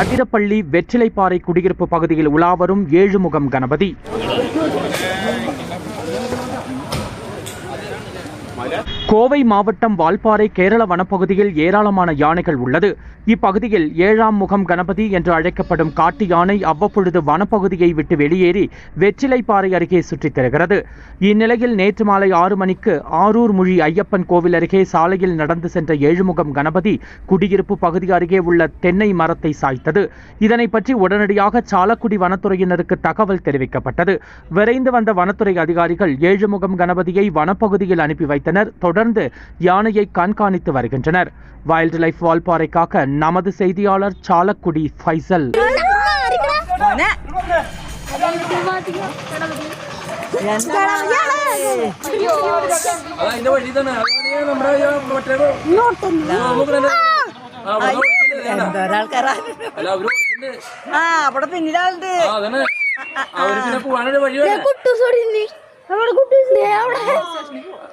அதிரப்பள்ளி வெற்றிலைப்பாறை குடியிருப்பு பகுதியில் உலாவரும் ஏழுமுகம் கணபதி. கோவை மாவட்டம் வால்பாறை கேரள வனப்பகுதியில் ஏராளமான யானைகள் உள்ளது. இப்பகுதியில் ஏழாம் முகம் கணபதி என்று அழைக்கப்படும் காட்டு யானை அவ்வப்பொழுது வனப்பகுதியை விட்டு வெளியேறி வெற்றிலைப்பாறை அருகே சுற்றித் திரிகிறது. இந்நிலையில் நேற்று மாலை ஆறு மணிக்கு ஆரூர் மொழி ஐயப்பன் கோவில் அருகே சாலையில் நடந்து சென்ற ஏழுமுகம் கணபதி குடியிருப்பு பகுதி அருகே உள்ள தென்னை மரத்தை சாய்த்தது. இதனை பற்றி உடனடியாக சாலக்குடி வனத்துறையினருக்கு தகவல் தெரிவிக்கப்பட்டது. விரைந்து வந்த வனத்துறை அதிகாரிகள் ஏழுமுகம் கணபதியை வனப்பகுதியில் அனுப்பி வைத்து வைத்தனர் தொடர்ந்து யானையை கண்காணித்து வருகின்றனர் வைல்ட் லைஃப் வால்பாறைக்காக நமது செய்தியாளர் சாலக்குடி ஃபைசல் അതാ ഇതിന്റെ വഴി തന്നെ അങ്ങനെയാണ്